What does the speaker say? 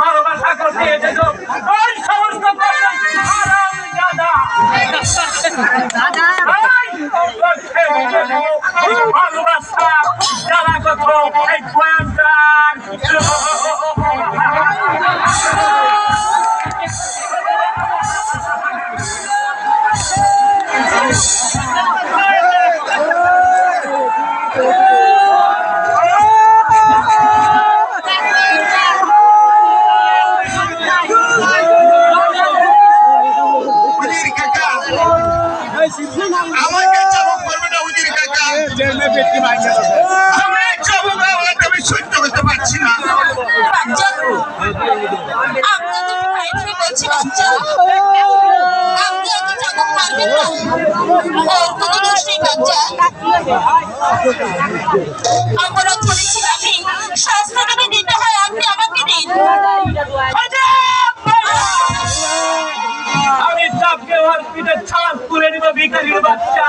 ভালোবাসা করতে সমস্ত হারাম এই ভয়ঙ্কর। হুজুর আমাকে চাবুক করবে না হুজুর কাকা আমি চাবুক আমার আমি সহ্য করতে পারছি না। অপরাধ করেছি আমি শাস্তি দিতে হয় আপনি আমাকে দিন। পিঠে ছাপ তুলে দিব ভিখারির বাচ্চা।